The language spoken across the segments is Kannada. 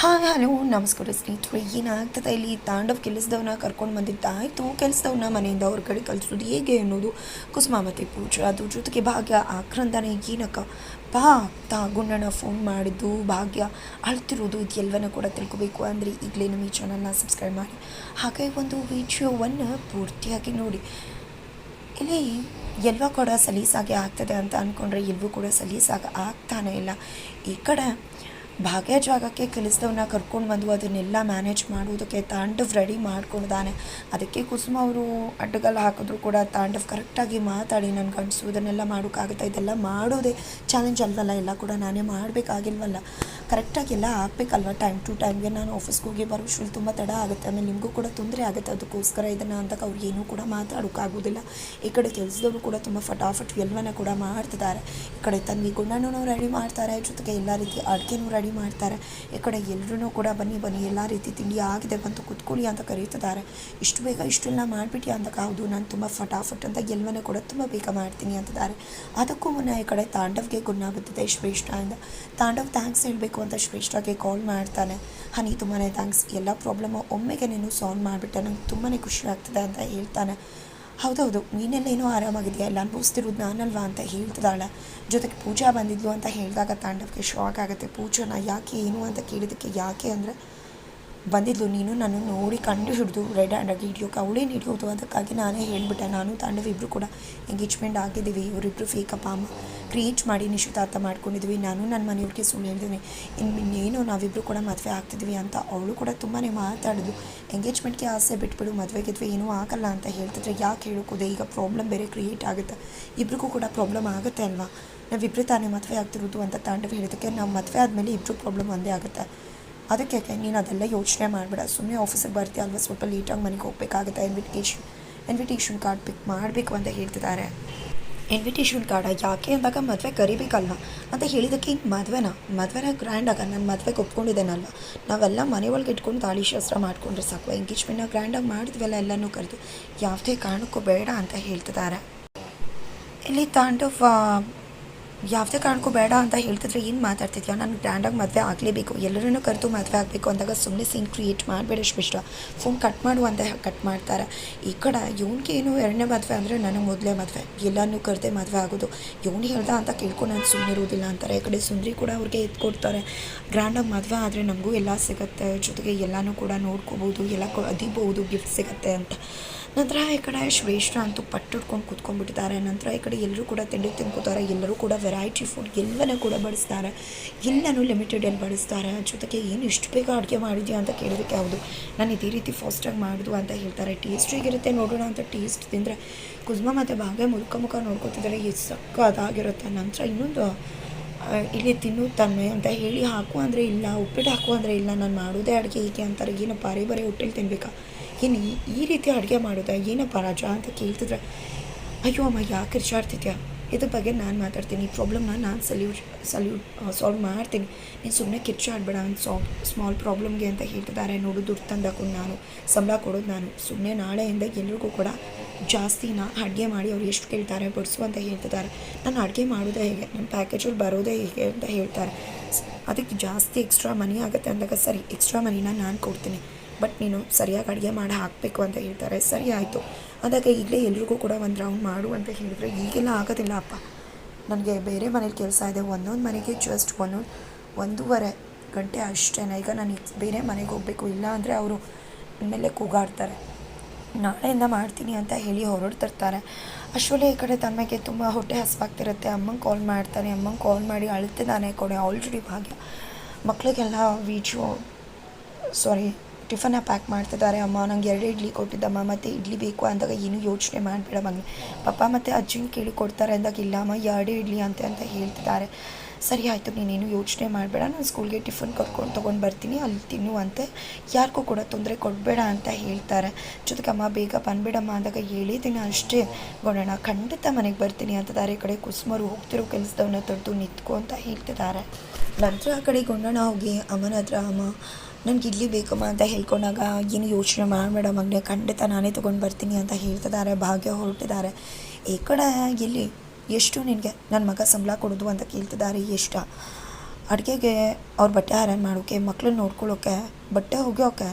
ಹಾಯ್ ಹಲೋ, ನಮಸ್ಕಾರ ಸ್ನೇಹಿತರು. ಏನಾಗ್ತದೆ? ಇಲ್ಲಿ ತಾಂಡವ್ ಕೆಲಸದವನ್ನ ಕರ್ಕೊಂಡು ಬಂದಿದ್ದಾಯಿತು. ಕೆಲಸದವನ್ನ ಮನೆಯಿಂದ ಹೊರಗಡೆ ಕಲಿಸೋದು ಹೇಗೆ ಅನ್ನೋದು ಕುಸುಮ ಮತ್ತು ಪೂಜಾ. ಅದ್ರ ಜೊತೆಗೆ ಭಾಗ್ಯ ಆಕ್ರಂದನೇ ಏನಕ್ಕ? ಪಾ ತಾ ಗುಂಡಣ್ಣ ಫೋನ್ ಮಾಡಿದ್ದು ಭಾಗ್ಯ. ಅಳ್ತಿರೋದು ಇದೆಲ್ಲವನ್ನ ಕೂಡ ತಿಳ್ಕೊಬೇಕು ಅಂದರೆ ಈಗಲೇ ನಮ್ಮ ಈ ಚಾನಲ್ನ ಸಬ್ಸ್ಕ್ರೈಬ್ ಮಾಡಿ. ಹಾಗೆ ಒಂದು ವಿಡಿಯೋವನ್ನು ಪೂರ್ತಿಯಾಗಿ ನೋಡಿ. ಇಲ್ಲಿ ಎಲ್ವ ಕೂಡ ಸಲೀಸಾಗಿ ಆಗ್ತದೆ ಅಂತ ಅಂದ್ಕೊಂಡ್ರೆ ಎಲ್ಲವೂ ಕೂಡ ಸಲೀಸಾಗಿ ಆಗ್ತಾನೆ ಇಲ್ಲ. ಈ ಕಡೆ ಭಾಗ್ಯ ಜಾಗಕ್ಕೆ ಕೆಲಸದವನ್ನ ಕರ್ಕೊಂಡು ಬಂದು ಅದನ್ನೆಲ್ಲ ಮ್ಯಾನೇಜ್ ಮಾಡುವುದಕ್ಕೆ ತಾಂಡವ್ ರೆಡಿ ಮಾಡ್ಕೊಂಡಿದ್ದಾನೆ. ಅದಕ್ಕೆ ಕುಸುಮ ಅವರು ಅಡ್ಡಗಲ್ಲ ಹಾಕಿದ್ರು ಕೂಡ ತಾಂಡವ್ ಕರೆಕ್ಟಾಗಿ ಮಾತಾಡಿ ನನ್ನ ಗಂಡಸು ಇದನ್ನೆಲ್ಲ ಮಾಡೋಕ್ಕಾಗುತ್ತೆ, ಇದೆಲ್ಲ ಮಾಡೋದೇ ಚಾಲೆಂಜ್ ಅಲ್ವಲ್ಲ, ಎಲ್ಲ ಕೂಡ ನಾನೇ ಮಾಡಬೇಕಾಗಿಲ್ವಲ್ಲ. ಕರೆಕ್ಟಾಗಿ ಎಲ್ಲ ಹಾಕ್ಬೇಕಲ್ವ? ಟೈಮ್ ಟು ಟೈಮ್ಗೆ ನಾನು ಆಫೀಸ್ಗೆ ಹೋಗಿ ಬರೋಷ್ಟ್ರಲ್ಲಿ ತುಂಬ ತಡ ಆಗುತ್ತೆ. ಆಮೇಲೆ ನಿಮಗೂ ಕೂಡ ತೊಂದರೆ ಆಗುತ್ತೆ. ಅದಕ್ಕೋಸ್ಕರ ಇದನ್ನು ಅಂದಾಗ ಅವ್ರು ಏನೂ ಕೂಡ ಮಾತಾಡೋಕ್ಕಾಗೋದಿಲ್ಲ ಈ ಕಡೆ ಕೆಲಸದವರು ಕೂಡ ತುಂಬ ಫಟಾಫಟ್ ಎಲ್ಲವನ್ನ ಕೂಡ ಮಾಡ್ತಿದ್ದಾರೆ. ಈ ಕಡೆ ತನ್ವಿ ಗುಂಡಣ್ಣನೂ ರೆಡಿ ಮಾಡ್ತಾರೆ. ಜೊತೆಗೆ ಎಲ್ಲ ರೀತಿ ಅಡುಗೆನೂ ರೆಡಿ ಮಾಡ್ತಾರೆ. ಈ ಕಡೆ ಎಲ್ಲರೂ ಕೂಡ ಬನ್ನಿ ಬನ್ನಿ, ಎಲ್ಲ ರೀತಿ ತಿಂಡಿ ಆಗಿದೆ ಬಂತು, ಕುತ್ಕೊಳ್ಳಿ ಅಂತ ಕರೀತಿದ್ದಾರೆ. ಇಷ್ಟು ಬೇಗ ಇಷ್ಟೆಲ್ಲ ಮಾಡಿಬಿಟ್ಟು ಅಂತ ಹೌದು, ನಾನು ತುಂಬ ಫಟಾಫಟ್ ಅಂತ ಎಲ್ಲವನ್ನ ಕೂಡ ತುಂಬ ಬೇಗ ಮಾಡ್ತೀನಿ ಅಂತಿದ್ದಾರೆ. ಅದಕ್ಕೂ ಮುನ್ನ ಈ ಕಡೆ ತಾಂಡವ್ಗೆ ಗುಣ ಬಿದ್ದಿದೆ ಶ್ರೇಷ್ಠ ಅಂತ ತಾಂಡವ್ ಥ್ಯಾಂಕ್ಸ್ ಹೇಳಬೇಕು ಅಂತ ಶ್ರೇಷ್ಠಗೆ ಕಾಲ್ ಮಾಡ್ತಾನೆ. ಹನಿ ತುಂಬಾ ಥ್ಯಾಂಕ್ಸ್ ಎಲ್ಲ ಪ್ರಾಬ್ಲಮ್ಮು ಒಮ್ಮೆಗೆ ನೀನು ಸಾಲ್ವ್ ಮಾಡಿಬಿಟ್ಟೆ. ನಂಗೆ ತುಂಬಾ ಖುಷಿ ಆಗ್ತದೆ ಅಂತ ಹೇಳ್ತಾನೆ. ಹೌದೌದು, ನೀನೆಲ್ಲ ಏನೋ ಆರಾಮಾಗಿದೆಯಾ? ಎಲ್ಲ ಅನುಭವಿಸ್ತಿರೋದು ನಾನಲ್ವಾ? ಅಂತ ಹೇಳ್ತಿದ್ದಾಳೆ. ಜೊತೆಗೆ ಪೂಜಾ ಬಂದಿದ್ಲು ಅಂತ ಹೇಳಿದಾಗ ತಾಂಡವಕ್ಕೆ ಶಾಕ್ ಆಗುತ್ತೆ. ಪೂಜಾನ ಯಾಕೆ, ಏನು? ಅಂತ ಕೇಳಿದ್ದಕ್ಕೆ ಯಾಕೆ ಅಂದರೆ, ಬಂದಿದ್ಲು, ನೀನು ನಾನು ನೋಡಿ ಕಂಡು ಹಿಡಿದು ರೆಡ್ ಆಗಿ ಹಿಡಿಯೋಕೆ ಅವಳೇನು ಹಿಡಿಯೋದು ಅದಕ್ಕಾಗಿ ನಾನೇ ಹೇಳಿಬಿಟ್ಟೆ. ನಾನು ತಾಂಡವ ಇಬ್ಬರು ಕೂಡ ಎಂಗೇಜ್ಮೆಂಟ್ ಆಗಿದ್ದೀವಿ. ಇವರಿಬ್ಬರು ಫೇಕಪ್ಪ ಅಮ್ಮ. ಕ್ರಿಯೇಟ್ ಮಾಡಿ ನಿಶ್ಚಿತಾರ್ಥ ಮಾಡ್ಕೊಂಡಿದ್ವಿ. ನಾನು ನನ್ನ ಮನೆಯವ್ರಿಗೆ ಸುಳ್ಳು ಇನ್ನು ಇನ್ನೇನು ನಾವಿಬ್ಬರು ಕೂಡ ಮದುವೆ ಆಗ್ತಿದ್ವಿ ಅಂತ ಅವಳು ಕೂಡ ತುಂಬಾ ಮಾತಾಡಿದ್ಲು. ಎಂಗೇಜ್ಮೆಂಟ್ಗೆ ಆಸೆ ಬಿಟ್ಬಿಡು ಮದುವೆಗಿದ್ವಿ ಏನೂ ಆಗಲ್ಲ ಅಂತ ಹೇಳ್ತಿದ್ರೆ ಯಾಕೆ ಹೇಳೋಕೋದೆ? ಈಗ ಪ್ರಾಬ್ಲಮ್ ಬೇರೆ ಕ್ರಿಯೇಟ್ ಆಗುತ್ತೆ. ಇಬ್ರಿಗೂ ಕೂಡ ಪ್ರಾಬ್ಲಮ್ ಆಗುತ್ತೆ ಅಲ್ವಾ? ನಾವಿಬ್ಬರು ತಾನೇ ಮದುವೆ ಆಗ್ತಿರೋದು ಅಂತ ತಾಂಡವ ಹೇಳಿದ್ದಕ್ಕೆ ನಾವು ಮದುವೆ ಆದಮೇಲೆ ಇಬ್ಬರು ಪ್ರಾಬ್ಲಮ್ ಒಂದೇ ಆಗುತ್ತೆ. ಅದಕ್ಕೆ ನೀನು ಅದೆಲ್ಲ ಯೋಚನೆ ಮಾಡಬೇಡ. ಸುಮ್ಮನೆ ಆಫೀಸಿಗೆ ಬರ್ತೀಯ ಅಲ್ವಾ? ಸ್ವಲ್ಪ ಲೇಟಾಗಿ ಮನೆಗೆ ಹೋಗಬೇಕಾಗುತ್ತೆ. ಇನ್ವಿಟೇಷನ್ ಇನ್ವಿಟೇಷನ್ ಕಾರ್ಡ್ ಪಿಕ್ ಮಾಡಬೇಕು ಅಂತ ಹೇಳ್ತಿದ್ದಾರೆ. ಇನ್ವಿಟೇಷನ್ ಕಾರ್ಡ ಯಾಕೆ ಅಂದಾಗ ಮದುವೆ ಕರಿಬೇಕಲ್ಲ ಅಂತ ಹೇಳಿದ್ದಕ್ಕೆ ಹಿಂಗೆ ಮದುವೆನ? ಮದುವೆನ ಗ್ರ್ಯಾಂಡಾಗ ನಾನು ಮದುವೆಗೆ ಒಪ್ಕೊಂಡಿದ್ದೇನಲ್ವ? ನಾವೆಲ್ಲ ಮನೆ ಒಳಗೆ ಇಟ್ಕೊಂಡು ತಾಳಿ ಶಾಸ್ತ್ರ ಮಾಡಿಕೊಂಡ್ರೆ ಸಾಕು. ಎಂಗೇಜ್ಮೆಂಟ್ನ ಗ್ರ್ಯಾಂಡಾಗಿ ಮಾಡಿದ್ವಲ್ಲ ಎಲ್ಲನೂ ಕರೆದು. ಯಾವುದೇ ಕಾರಣಕ್ಕೂ ಬೇಡ ಅಂತ ಹೇಳ್ತಿದ್ದಾರೆ. ಇಲ್ಲಿ ತಾಂಡವ್ ಯಾವುದೇ ಕಾರಣಕ್ಕೂ ಬೇಡ ಅಂತ ಹೇಳ್ತಿದ್ರೆ ಏನು ಮಾತಾಡ್ತಿದ್ಯಾ? ನಾನು ಗ್ರ್ಯಾಂಡಾಗಿ ಮದುವೆ ಆಗಲೇಬೇಕು. ಎಲ್ಲರನ್ನೂ ಕರೆದು ಮದುವೆ ಆಗಬೇಕು ಅಂದಾಗ ಸುಮ್ಮನೆ ಸೀನ್ ಕ್ರಿಯೇಟ್ ಮಾಡಬೇಡ ಇಷ್ಟ ಫೋನ್ ಕಟ್ ಮಾಡು ಅಂತ ಕಟ್ ಮಾಡ್ತಾರೆ. ಈ ಕಡೆ ಇವನಿಗೆ ಏನು ಎರಡನೇ ಮದುವೆ ಅಂದರೆ ನನಗೆ ಮೊದಲೇ ಮದುವೆ. ಎಲ್ಲನೂ ಕರೆದೇ ಮದುವೆ ಆಗೋದು. ಇವನು ಹೇಳ್ದ ಅಂತ ಕೇಳ್ಕೊಂಡು ನಾನು ಸುಮ್ಮನೆ ಇರೋದಿಲ್ಲ ಅಂತಾರೆ. ಈ ಕಡೆ ಸುಂದ್ರಿ ಕೂಡ ಅವ್ರಿಗೆ ಎತ್ಕೊಡ್ತಾರೆ ಗ್ರ್ಯಾಂಡಾಗಿ ಮದುವೆ ಆದರೆ ನಮಗೂ ಎಲ್ಲ ಸಿಗುತ್ತೆ. ಜೊತೆಗೆ ಎಲ್ಲನೂ ಕೂಡ ನೋಡ್ಕೋಬೋದು, ಎಲ್ಲ ಅದಿಬೋದು ಗಿಫ್ಟ್ ಸಿಗುತ್ತೆ ಅಂತ. ನಂತರ ಈ ಕಡೆ ಶ್ರೇಷ್ಠ ಅಂತೂ ಪಟ್ಟಿಡ್ಕೊಂಡು ಕೂತ್ಕೊಂಡ್ಬಿಟ್ಟಿದ್ದಾರೆ. ನಂತರ ಈ ಕಡೆ ಎಲ್ಲರೂ ಕೂಡ ತಿಂಡಿ ತಿನ್ಕೋತಾರೆ. ಎಲ್ಲರೂ ಕೂಡ ವೆರೈಟಿ ಫುಡ್ ಎಲ್ಲನ ಕೂಡ ಬಡಿಸ್ತಾರೆ. ಎಲ್ಲನೂ ಲಿಮಿಟೆಡಲ್ಲಿ ಬಡಿಸ್ತಾರೆ. ಜೊತೆಗೆ ಏನು ಇಷ್ಟು ಬೇಗ ಅಡುಗೆ ಮಾಡಿದ್ಯಾ ಅಂತ ಕೇಳೋದಕ್ಕೆ ಯಾವುದು ನಾನು ಇದೇ ರೀತಿ ಫಾಸ್ಟಾಗಿ ಮಾಡಿದ್ವು ಅಂತ ಹೇಳ್ತಾರೆ. ಟೇಸ್ಟ್ ಹೇಗಿರುತ್ತೆ ನೋಡೋಣ ಅಂತ ಟೇಸ್ಟ್ ತಿಂದರೆ ಕುಸುಮ ಮತ್ತು ಬಾಗೆ ಮುಲ್ಕ ಮುಖ ನೋಡ್ಕೊತಿದ್ದಾರೆ. ಎಷ್ಟು ಸಕ್ಕ ಅದಾಗಿರುತ್ತೆ ನಂತರ ಇನ್ನೊಂದು ಇಲ್ಲಿ ತಿನ್ನು ತಾನೆ ಅಂತ ಹೇಳಿ ಹಾಕು ಅಂದರೆ ಇಲ್ಲ, ಉಪ್ಪಿಟ್ಟು ಹಾಕು ಅಂದರೆ ಇಲ್ಲ, ನಾನು ಮಾಡೋದೇ ಅಡುಗೆ ಹೀಗೆ ಅಂತಾರೆ. ಏನಪ್ಪ ಬರೀ ಬರೀ ಹೋಟೆಲ್ ತಿನ್ಬೇಕಾ? ಏನು ಈ ರೀತಿ ಅಡುಗೆ ಮಾಡೋದಾ? ಏನಪ್ಪ ರಾಜ ಅಂತ ಕೇಳ್ತಿದ್ರೆ. ಅಯ್ಯೋ ಅಮ್ಮ, ಯಾಕೆ ಕಿರ್ಚಾಡ್ತಿದ್ಯಾ ಇದ್ರ ಬಗ್ಗೆ ನಾನು ಮಾತಾಡ್ತೀನಿ. ಈ ಪ್ರಾಬ್ಲಮ್ನ ನಾನು ಸಲ್ಯೂಟ್ ಸಲ್ಯೂಟ್ ಸಾಲ್ವ್ ಮಾಡ್ತೀನಿ. ನೀನು ಸುಮ್ಮನೆ ಕಿರ್ಚಾಡ್ಬೇಡ ಅಂತ ಸಾಲ್ ಸ್ಮಾಲ್ ಪ್ರಾಬ್ಲಮ್ಗೆ ಅಂತ ಹೇಳ್ತಿದ್ದಾರೆ. ನೋಡು, ದುಡ್ಡು ತಂದಾಕೊಂಡು ನಾನು. ಸಂಬಳ ಕೊಡೋದು ನಾನು. ಸುಮ್ಮನೆ ನಾಳೆಯಿಂದ ಎಲ್ರಿಗೂ ಕೂಡ ಜಾಸ್ತಿನ ಅಡುಗೆ ಮಾಡಿ ಅವ್ರು ಎಷ್ಟು ಕೇಳ್ತಾರೆ, ಬಡಿಸು ಅಂತ ಹೇಳ್ತಿದ್ದಾರೆ. ನಾನು ಅಡುಗೆ ಮಾಡೋದೇ ಹೇಗೆ? ನನ್ನ ಪ್ಯಾಕೇಜಲ್ಲಿ ಬರೋದೇ ಹೇಗೆ ಅಂತ ಹೇಳ್ತಾರೆ. ಅದಕ್ಕೆ ಜಾಸ್ತಿ ಎಕ್ಸ್ಟ್ರಾ ಮನಿ ಆಗುತ್ತೆ ಅಂದಾಗ ಸರಿ ಎಕ್ಸ್ಟ್ರಾ ಮನಿನ ನಾನು ಕೊಡ್ತೀನಿ. ಬಟ್ ನೀನು ಸರಿಯಾಗಿ ಅಡುಗೆ ಮಾಡಿ, ಹಾಕಬೇಕು ಅಂತ ಹೇಳ್ತಾರೆ. ಸರಿ ಆಯಿತು. ಅದಾಗ ಈಗಲೇ ಎಲ್ರಿಗೂ ಕೂಡ ಒಂದು ರೌಂಡ್ ಮಾಡು ಅಂತ ಹೇಳಿದರೆ ಈಗೆಲ್ಲ ಆಗೋದಿಲ್ಲ ಅಪ್ಪ. ನನಗೆ ಬೇರೆ ಮನೇಲಿ ಕೆಲಸ ಇದೆ. ಒಂದೊಂದು ಮನೆಗೆ ಜಸ್ಟ್ ಒಂದೊಂದು ಒಂದೂವರೆ ಗಂಟೆ ಅಷ್ಟೇ ಈಗ ನಾನು ಬೇರೆ ಮನೆಗೆ ಹೋಗಬೇಕು. ಇಲ್ಲ ಅಂದರೆ ಅವರು ಮೇಲೆ ಕೂಗಾಡ್ತಾರೆ. ನಾಳೆಯಿಂದ ಮಾಡ್ತೀನಿ ಅಂತ ಹೇಳಿ ಹೊರಡ್ತಿರ್ತಾರೆ ಅಶ್ವಲಿ ಈ ಕಡೆ ತಮ್ಮಗೆ ತುಂಬ ಹೊಟ್ಟೆ ಹಸ್ವಾಗ್ತಿರುತ್ತೆ. ಅಮ್ಮಂಗೆ ಕಾಲ್ ಮಾಡ್ತಾನೆ. ಅಮ್ಮಂಗೆ ಕಾಲ್ ಮಾಡಿ ಅಳ್ತಿದ್ದಾನೆ ಕೊಡೆ ಆಲ್ರೆಡಿ ಭಾಗ್ಯ. ಮಕ್ಕಳಿಗೆಲ್ಲ ವೀಡಿಯೋ ಸಾರಿ ಟಿಫನ್ನ ಪ್ಯಾಕ್ ಮಾಡ್ತಿದ್ದಾರೆ. ಅಮ್ಮ, ನಂಗೆ ಎರಡು ಇಡ್ಲಿ ಕೊಟ್ಟಿದ್ದಮ್ಮ, ಮತ್ತು ಇಡ್ಲಿ ಬೇಕು ಅಂದಾಗ ಏನೂ ಯೋಚನೆ ಮಾಡಬೇಡ ಮಗನೇ. ಪಪ್ಪ ಮತ್ತು ಅಜ್ಜಿನ ಕೇಳಿ ಕೊಡ್ತಾರೆ ಅಂದಾಗ, ಇಲ್ಲ ಅಮ್ಮ, ಎರಡೇ ಇಡ್ಲಿ ಅಂತೆ ಅಂತ ಹೇಳ್ತಿದ್ದಾರೆ. ಸರಿ ಆಯಿತು, ನೀನೇನು ಯೋಚನೆ ಮಾಡಬೇಡ. ನಾನು ಸ್ಕೂಲ್ಗೆ ಟಿಫನ್ ಕರ್ಕೊಂಡು ತೊಗೊಂಡು ಬರ್ತೀನಿ, ಅಲ್ಲಿ ತಿನ್ನುವಂತೆ ಯಾರಿಗೂ ಕೂಡ ತೊಂದರೆ ಕೊಡಬೇಡ ಅಂತ ಹೇಳ್ತಾರೆ. ಜೊತೆಗೆ ಅಮ್ಮ, ಬೇಗ ಬಂದ್ಬಿಡಮ್ಮ ಅಂದಾಗ ಹೇಳಿದ್ದೀನಿ ಅಷ್ಟೇ. ಗೊಡೋಣ ಖಂಡಿತ ಮನೆಗೆ ಬರ್ತೀನಿ ಅಂತ ಈ ಕಡೆ ಕುಸುಮರು ಹೋಗ್ತಿರೋ ಕೆಲಸದವನ್ನ ತಡೆದು ನಿಂತ್ಕೊ ಅಂತ ಹೇಳ್ತಿದ್ದಾರೆ. ನಂತರ ಆ ಕಡೆ ಗೊಂಡಣ್ಣ ಹೋಗಿ ಅಮ್ಮನ ಹತ್ರ, ಅಮ್ಮ ನನಗೆ ಇಲ್ಲಿ ಬೇಕಮ್ಮ ಅಂತ ಹೇಳ್ಕೊಂಡಾಗ ಏನು ಯೋಚನೆ ಮಾಡಬೇಡ ಮಗನೇ ಖಂಡಿತ ನಾನೇ ತೊಗೊಂಡು ಬರ್ತೀನಿ ಅಂತ ಹೇಳ್ತಿದ್ದಾರೆ, ಭಾಗ್ಯ ಹೊರಟಿದ್ದಾರೆ. ಈ ಕಡೆ ಎಷ್ಟು ನಿನಗೆ ನನ್ನ ಮಗ ಸಂಬಳ ಕೊಡೋದು ಅಂತ ಕೇಳ್ತಿದ್ದಾರೆ, ಎಷ್ಟ? ಅಡುಗೆಗೆ ಅವ್ರ ಬಟ್ಟೆ ಹರನ್ ಮಾಡೋಕೆ ಮಕ್ಳನ್ನ ನೋಡ್ಕೊಳ್ಳೋಕೆ ಬಟ್ಟೆ ಒಗೆಯೋಕೆ,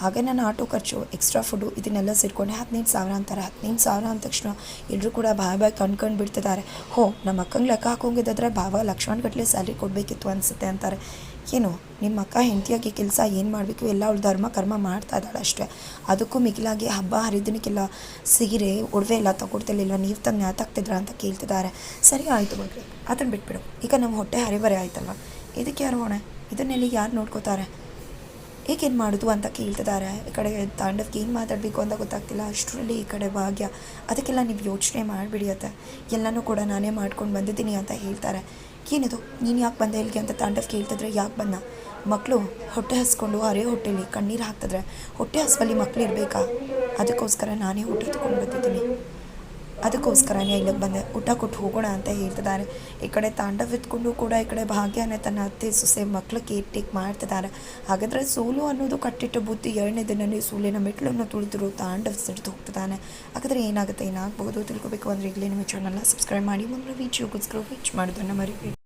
ಹಾಗೆ ನನ್ನ ಆಟೋ ಖರ್ಚು ಎಕ್ಸ್ಟ್ರಾ ಫುಡ್ಡು ಇದನ್ನೆಲ್ಲ ಸೇರಿಕೊಂಡೆ ಹದಿನೈದು ಸಾವಿರ ಅಂತಾರೆ. ಹದಿನೈದು ಸಾವಿರ ಅಂದ ತಕ್ಷಣ ಎಲ್ಲರೂ ಕೂಡ ಬಾಯ್ ಬಾಯ್ ಕಣ್ಕೊಂಡು ಬಿಡ್ತಿದ್ದಾರೆ. ಹೋ, ನಮ್ಮ ಅಕ್ಕಂಗೆ ಲೆಕ್ಕ ಹಾಕೊಂಗಿದ್ದಾದ್ರೆ ಭಾವ ಲಕ್ಷಾನುಗಟ್ಟಲೆ ಸ್ಯಾಲ್ರಿ ಕೊಡಬೇಕಿತ್ತು ಅನಿಸುತ್ತೆ ಅಂತಾರೆ. ಏನು? ನಿಮ್ಮ ಅಕ್ಕ ಹೆಂಡತಿಯಾಗಿ ಕೆಲಸ ಏನು ಮಾಡಬೇಕು? ಎಲ್ಲ ಅವಳು ಧರ್ಮ, ಕರ್ಮ ಮಾಡ್ತಾ ಇದ್ದಾಳೆ ಅಷ್ಟೇ. ಅದಕ್ಕೂ ಮಿಗಿಲಾಗಿ ಹಬ್ಬ ಹರಿದಿನಕ್ಕೆಲ್ಲ ಸೀರೆ ಒಡವೆ ಎಲ್ಲ ತಗೊಡ್ತಿರ್ಲಿಲ್ಲ, ನೀವು ತಂದು ನ್ಯಾತಾಗ್ತಿದ್ರ ಅಂತ ಕೇಳ್ತಿದ್ದಾರೆ. ಸರಿ ಆಯಿತು ಮಗಳೆ ಅದನ್ನು ಬಿಟ್ಬಿಡು. ಈಗ ನಮ್ಮ ಹೊಟ್ಟೆ ಹರಿಬರೆ ಆಯ್ತಲ್ವ? ಇದಕ್ಕೆ ಯಾರು ಹೊಣೆ? ಇದನ್ನೆಲ್ಲ ಯಾರು ನೋಡ್ಕೋತಾರೆ? ಈಗೇನು ಮಾಡೋದು ಅಂತ ಕೇಳ್ತಿದ್ದಾರೆ. ಈ ಕಡೆ ತಾಂಡವ್ಗೆ ಏನು ಮಾತಾಡಬೇಕು ಅಂತ ಗೊತ್ತಾಗ್ತಿಲ್ಲ. ಅಷ್ಟರಲ್ಲಿ ಈ ಕಡೆ ಭಾಗ್ಯ. ಅದಕ್ಕೆಲ್ಲ ನೀವು ಯೋಚನೆ ಮಾಡಿಬಿಡಿಯತ್ತೆ ಎಲ್ಲನೂ ಕೂಡ ನಾನೇ ಮಾಡ್ಕೊಂಡು ಬಂದಿದ್ದೀನಿ ಅಂತ ಹೇಳ್ತಾರೆ. ಏನಿದು? ನೀನು ಯಾಕೆ ಬಂದೆ ಇಲ್ಲಿಗೆ ಅಂತ ತಾಂಡವ್ ಕೇಳ್ತಿದ್ರೆ ಯಾಕೆ ಬಂದ? ಮಕ್ಕಳು ಹೊಟ್ಟೆ ಹಸ್ಕೊಂಡು ಅರೆ ಹೊಟ್ಟೆಲಿ ಕಣ್ಣೀರು ಹಾಕ್ತಿದ್ರೆ ಹೊಟ್ಟೆ ಹಸ್ವಲ್ಲಿ ಮಕ್ಳು ಇರಬೇಕಾ? ಅದಕ್ಕೋಸ್ಕರ ನಾನೇ ಊಟ ತೊಗೊಂಡು ಬಂದಿದ್ದೀನಿ. ಅದಕ್ಕೋಸ್ಕರನೇ ಇಲ್ಲಿಗೆ ಬಂದೆ. ಊಟ ಕೊಟ್ಟು ಹೋಗೋಣ ಅಂತ ಹೇಳ್ತಿದ್ದಾರೆ. ಈ ಕಡೆ ತಾಂಡವ್ ಎತ್ಕೊಂಡು ಕೂಡ ಈ ಕಡೆ ಭಾಗ್ಯನೇ ತನ್ನ ಅತ್ತೆ ಸೊಸೆ ಮಕ್ಕಳು ಕೇರ್ ಟೇಕ್ ಮಾಡ್ತಿದ್ದಾರೆ. ಹಾಗಾದರೆ ಸೋಲು ಅನ್ನೋದು ಕಟ್ಟಿಟ್ಟ ಬುದ್ಧಿ ಎರಡನೇ ದಿನನೇ ಸೋಲಿನ ಮೆಟ್ಲನ್ನು ತುಳಿದ್ರು ತಾಂಡವ್ ಸಿಡಿದು ಹೋಗ್ತಿದ್ದಾನೆ. ಹಾಗಾದರೆ ಏನಾಗುತ್ತೆ, ಏನಾಗ್ಬೋದು ತಿಳ್ಕೊಬೇಕು. ಅಂದರೆ ಈಗಲೇ ನಿಮ್ಮ ಚಾನಲ್ನ ಸಬ್ಸ್ಕ್ರೈಬ್ ಮಾಡಿ. ಮುಂದಿನ ವೀಡಿಯೋಗೋಸ್ಕರ ವೀಚ್ ಮಾಡೋದನ್ನು ಮರಿಬೇಡಿ.